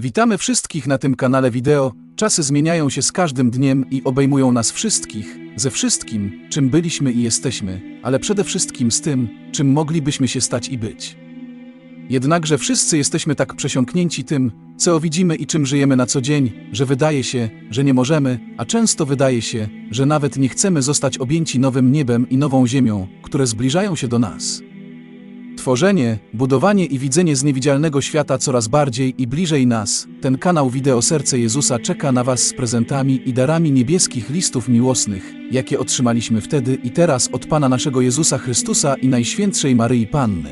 Witamy wszystkich na tym kanale wideo. Czasy zmieniają się z każdym dniem i obejmują nas wszystkich, ze wszystkim, czym byliśmy i jesteśmy, ale przede wszystkim z tym, czym moglibyśmy się stać i być. Jednakże wszyscy jesteśmy tak przesiąknięci tym, co widzimy i czym żyjemy na co dzień, że wydaje się, że nie możemy, a często wydaje się, że nawet nie chcemy zostać objęci nowym niebem i nową ziemią, które zbliżają się do nas. Tworzenie, budowanie i widzenie z niewidzialnego świata coraz bardziej i bliżej nas. Ten kanał Wideo Serce Jezusa czeka na Was z prezentami i darami niebieskich listów miłosnych, jakie otrzymaliśmy wtedy i teraz od Pana naszego Jezusa Chrystusa i Najświętszej Maryi Panny.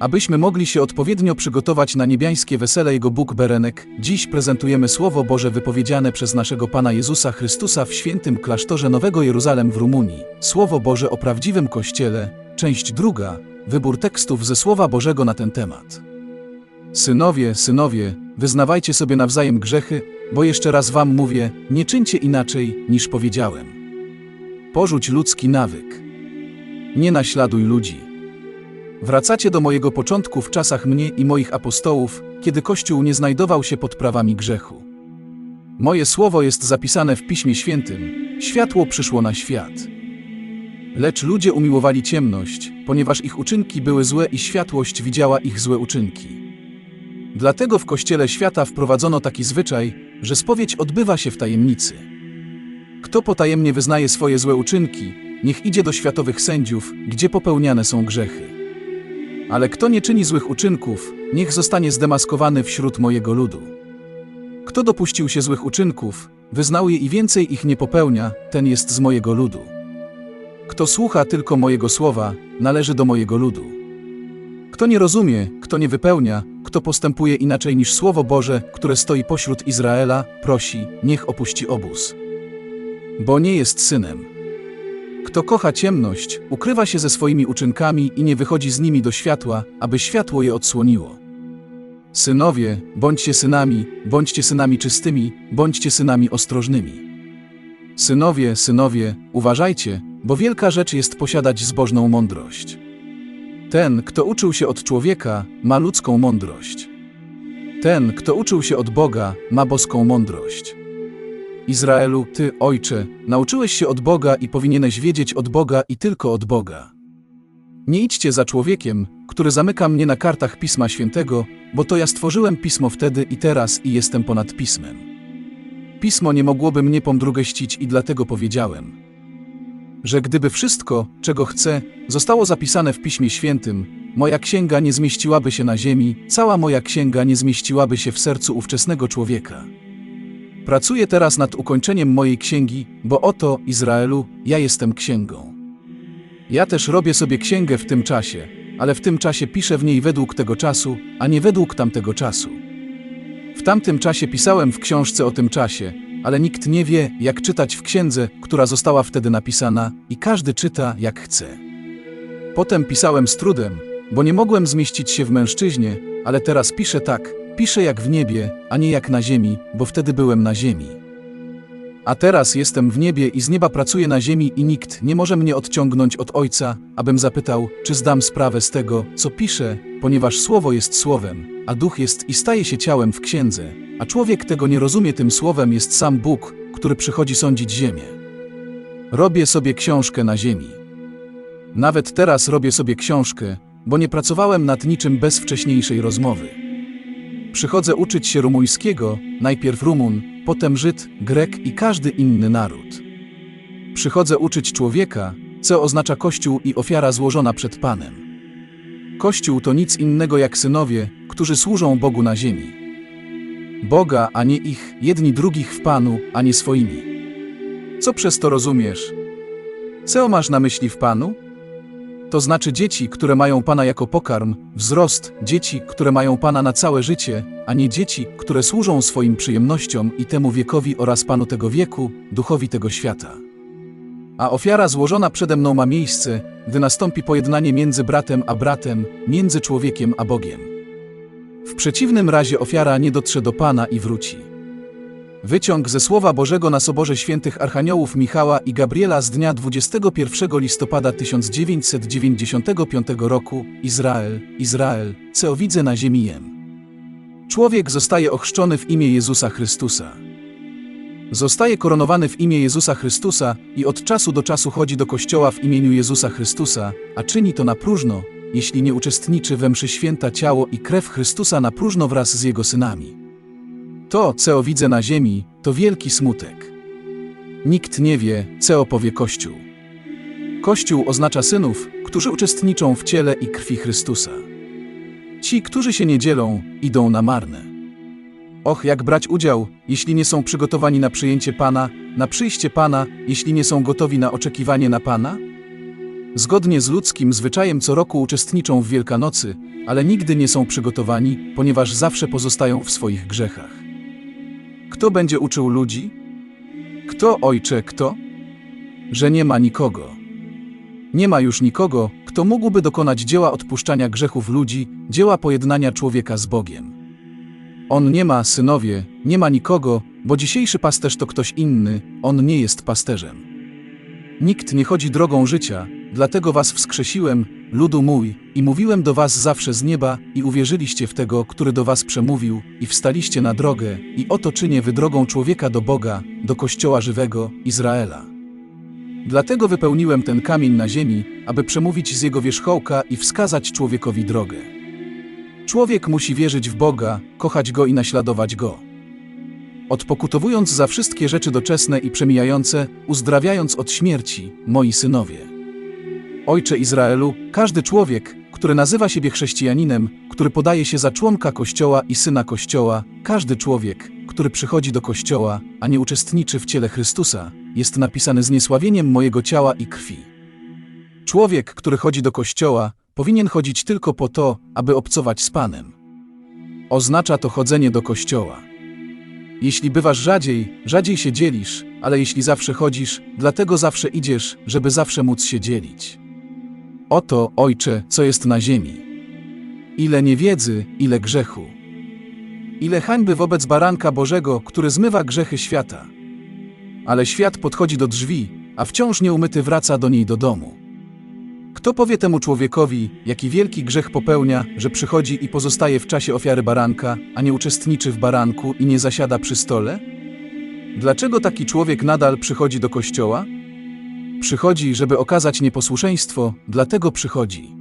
Abyśmy mogli się odpowiednio przygotować na niebiańskie wesele Jego Bóg Berenek, dziś prezentujemy Słowo Boże wypowiedziane przez naszego Pana Jezusa Chrystusa w świętym klasztorze Nowego Jeruzalem w Rumunii. Słowo Boże o prawdziwym Kościele, część druga, wybór tekstów ze Słowa Bożego na ten temat. Synowie, synowie, wyznawajcie sobie nawzajem grzechy, bo jeszcze raz wam mówię, nie czyńcie inaczej, niż powiedziałem. Porzuć ludzki nawyk. Nie naśladuj ludzi. Wracacie do mojego początku w czasach mnie i moich apostołów, kiedy Kościół nie znajdował się pod prawami grzechu. Moje słowo jest zapisane w Piśmie Świętym, światło przyszło na świat. Lecz ludzie umiłowali ciemność, ponieważ ich uczynki były złe i światłość widziała ich złe uczynki. Dlatego w Kościele świata wprowadzono taki zwyczaj, że spowiedź odbywa się w tajemnicy. Kto potajemnie wyznaje swoje złe uczynki, niech idzie do światowych sędziów, gdzie popełniane są grzechy. Ale kto nie czyni złych uczynków, niech zostanie zdemaskowany wśród mojego ludu. Kto dopuścił się złych uczynków, wyznał je i więcej ich nie popełnia, ten jest z mojego ludu. Kto słucha tylko mojego słowa, należy do mojego ludu. Kto nie rozumie, kto nie wypełnia, kto postępuje inaczej niż Słowo Boże, które stoi pośród Izraela, prosi, niech opuści obóz. Bo nie jest synem. Kto kocha ciemność, ukrywa się ze swoimi uczynkami i nie wychodzi z nimi do światła, aby światło je odsłoniło. Synowie, bądźcie synami, bądźcie synami czystymi, bądźcie synami ostrożnymi. Synowie, synowie, uważajcie, bo wielka rzecz jest posiadać zbożną mądrość. Ten, kto uczył się od człowieka, ma ludzką mądrość. Ten, kto uczył się od Boga, ma boską mądrość. Izraelu, ty, ojcze, nauczyłeś się od Boga i powinieneś wiedzieć od Boga i tylko od Boga. Nie idźcie za człowiekiem, który zamyka mnie na kartach Pisma Świętego, bo to ja stworzyłem Pismo wtedy i teraz i jestem ponad Pismem. Pismo nie mogłoby mnie pomdrugeścić i dlatego powiedziałem, że gdyby wszystko, czego chcę, zostało zapisane w Piśmie Świętym, moja księga nie zmieściłaby się na ziemi, cała moja księga nie zmieściłaby się w sercu ówczesnego człowieka. Pracuję teraz nad ukończeniem mojej księgi, bo oto, Izraelu, ja jestem księgą. Ja też robię sobie księgę w tym czasie, ale w tym czasie piszę w niej według tego czasu, a nie według tamtego czasu. W tamtym czasie pisałem w książce o tym czasie, ale nikt nie wie, jak czytać w księdze, która została wtedy napisana, i każdy czyta, jak chce. Potem pisałem z trudem, bo nie mogłem zmieścić się w mężczyźnie, ale teraz piszę tak, piszę jak w niebie, a nie jak na ziemi, bo wtedy byłem na ziemi. A teraz jestem w niebie i z nieba pracuję na ziemi i nikt nie może mnie odciągnąć od Ojca, abym zapytał, czy zdam sprawę z tego, co piszę, ponieważ Słowo jest Słowem, a Duch jest i staje się ciałem w księdze, a człowiek tego nie rozumie tym Słowem jest sam Bóg, który przychodzi sądzić ziemię. Robię sobie książkę na ziemi. Nawet teraz robię sobie książkę, bo nie pracowałem nad niczym bez wcześniejszej rozmowy. Przychodzę uczyć się rumuńskiego, najpierw Rumun, potem Żyd, Grek i każdy inny naród. Przychodzę uczyć człowieka, co oznacza Kościół i ofiara złożona przed Panem. Kościół to nic innego jak synowie, którzy służą Bogu na ziemi. Boga, a nie ich, jedni drugich w Panu, a nie swoimi. Co przez to rozumiesz? Co masz na myśli w Panu? To znaczy dzieci, które mają Pana jako pokarm, wzrost, dzieci, które mają Pana na całe życie, a nie dzieci, które służą swoim przyjemnościom i temu wiekowi oraz Panu tego wieku, duchowi tego świata. A ofiara złożona przede mną ma miejsce, gdy nastąpi pojednanie między bratem a bratem, między człowiekiem a Bogiem. W przeciwnym razie ofiara nie dotrze do Pana i wróci. Wyciąg ze Słowa Bożego na Soborze Świętych Archaniołów Michała i Gabriela z dnia 21 listopada 1995 roku Izrael, Izrael, co widzę na ziemi jem. Człowiek zostaje ochrzczony w imię Jezusa Chrystusa. Zostaje koronowany w imię Jezusa Chrystusa i od czasu do czasu chodzi do kościoła w imieniu Jezusa Chrystusa, a czyni to na próżno, jeśli nie uczestniczy we mszy święta ciało i krew Chrystusa na próżno wraz z jego synami. To, co widzę na ziemi, to wielki smutek. Nikt nie wie, co opowie Kościół. Kościół oznacza synów, którzy uczestniczą w ciele i krwi Chrystusa. Ci, którzy się nie dzielą, idą na marne. Och, jak brać udział, jeśli nie są przygotowani na przyjęcie Pana, na przyjście Pana, jeśli nie są gotowi na oczekiwanie na Pana? Zgodnie z ludzkim zwyczajem co roku uczestniczą w Wielkanocy, ale nigdy nie są przygotowani, ponieważ zawsze pozostają w swoich grzechach. Kto będzie uczył ludzi? Kto, ojcze, kto? Że nie ma nikogo. Nie ma już nikogo, kto mógłby dokonać dzieła odpuszczania grzechów ludzi, dzieła pojednania człowieka z Bogiem. On nie ma, synowie, nie ma nikogo, bo dzisiejszy pasterz to ktoś inny, on nie jest pasterzem. Nikt nie chodzi drogą życia, dlatego was wskrzesiłem, ludu mój, i mówiłem do was zawsze z nieba, i uwierzyliście w tego, który do was przemówił, i wstaliście na drogę, i oto czynię wy drogą człowieka do Boga, do Kościoła żywego, Izraela. Dlatego wypełniłem ten kamień na ziemi, aby przemówić z jego wierzchołka i wskazać człowiekowi drogę. Człowiek musi wierzyć w Boga, kochać Go i naśladować Go. Odpokutowując za wszystkie rzeczy doczesne i przemijające, uzdrawiając od śmierci, moi synowie. Ojcze Izraelu, każdy człowiek, który nazywa siebie chrześcijaninem, który podaje się za członka Kościoła i syna Kościoła, każdy człowiek, który przychodzi do Kościoła, a nie uczestniczy w ciele Chrystusa, jest napisany zniesławieniem mojego ciała i krwi. Człowiek, który chodzi do Kościoła, powinien chodzić tylko po to, aby obcować z Panem. Oznacza to chodzenie do Kościoła. Jeśli bywasz rzadziej, rzadziej się dzielisz, ale jeśli zawsze chodzisz, dlatego zawsze idziesz, żeby zawsze móc się dzielić. Oto, Ojcze, co jest na ziemi. Ile niewiedzy, ile grzechu. Ile hańby wobec baranka Bożego, który zmywa grzechy świata. Ale świat podchodzi do drzwi, a wciąż nieumyty wraca do niej do domu. Kto powie temu człowiekowi, jaki wielki grzech popełnia, że przychodzi i pozostaje w czasie ofiary baranka, a nie uczestniczy w baranku i nie zasiada przy stole? Dlaczego taki człowiek nadal przychodzi do kościoła? Przychodzi, żeby okazać nieposłuszeństwo, dlatego przychodzi.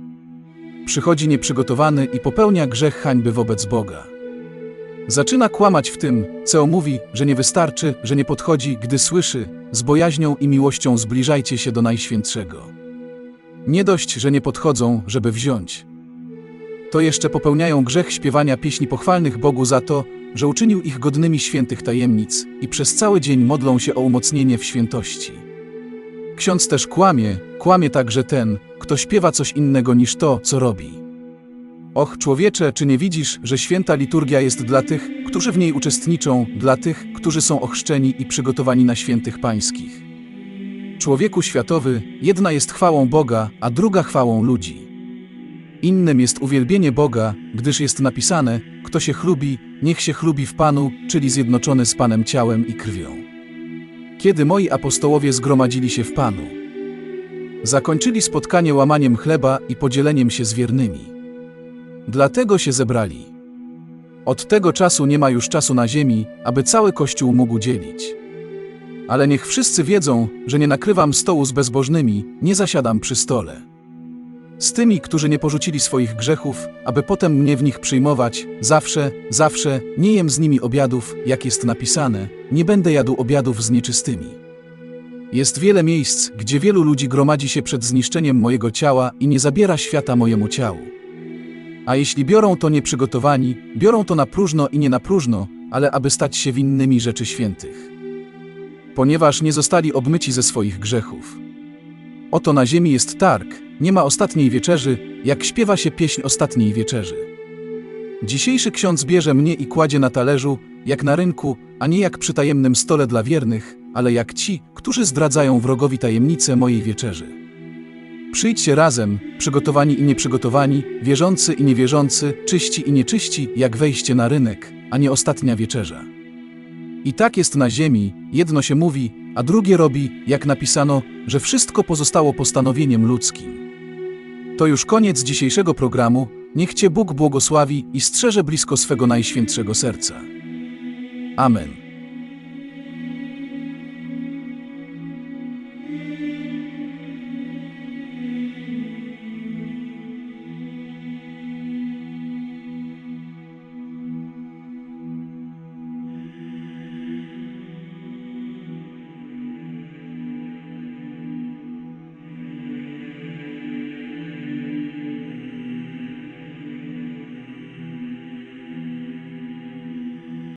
Przychodzi nieprzygotowany i popełnia grzech hańby wobec Boga. Zaczyna kłamać w tym, co mówi, że nie wystarczy, że nie podchodzi, gdy słyszy, z bojaźnią i miłością zbliżajcie się do Najświętszego. Nie dość, że nie podchodzą, żeby wziąć. To jeszcze popełniają grzech śpiewania pieśni pochwalnych Bogu za to, że uczynił ich godnymi świętych tajemnic i przez cały dzień modlą się o umocnienie w świętości. Ksiądz też kłamie, kłamie także ten, kto śpiewa coś innego niż to, co robi. Och, człowiecze, czy nie widzisz, że święta liturgia jest dla tych, którzy w niej uczestniczą, dla tych, którzy są ochrzczeni i przygotowani na świętych pańskich? Człowieku światowy, jedna jest chwałą Boga, a druga chwałą ludzi. Innym jest uwielbienie Boga, gdyż jest napisane: Kto się chlubi, niech się chlubi w Panu, czyli zjednoczony z Panem ciałem i krwią. Kiedy moi apostołowie zgromadzili się w Panu, zakończyli spotkanie łamaniem chleba i podzieleniem się z wiernymi. Dlatego się zebrali. Od tego czasu nie ma już czasu na ziemi, aby cały Kościół mógł dzielić. Ale niech wszyscy wiedzą, że nie nakrywam stołu z bezbożnymi, nie zasiadam przy stole. Z tymi, którzy nie porzucili swoich grzechów, aby potem mnie w nich przyjmować, zawsze, zawsze nie jem z nimi obiadów, jak jest napisane, nie będę jadł obiadów z nieczystymi. Jest wiele miejsc, gdzie wielu ludzi gromadzi się przed zniszczeniem mojego ciała i nie zabiera świata mojemu ciału. A jeśli biorą to nieprzygotowani, biorą to na próżno i nie na próżno, ale aby stać się winnymi rzeczy świętych. Ponieważ nie zostali obmyci ze swoich grzechów. Oto na ziemi jest targ, nie ma ostatniej wieczerzy, jak śpiewa się pieśń ostatniej wieczerzy. Dzisiejszy ksiądz bierze mnie i kładzie na talerzu, jak na rynku, a nie jak przy tajemnym stole dla wiernych, ale jak ci, którzy zdradzają wrogowi tajemnicę mojej wieczerzy. Przyjdźcie razem, przygotowani i nieprzygotowani, wierzący i niewierzący, czyści i nieczyści, jak wejście na rynek, a nie ostatnia wieczerza. I tak jest na ziemi, jedno się mówi, a drugie robi, jak napisano, że wszystko pozostało postanowieniem ludzkim. To już koniec dzisiejszego programu. Niech Cię Bóg błogosławi i strzeże blisko swego najświętszego serca. Amen.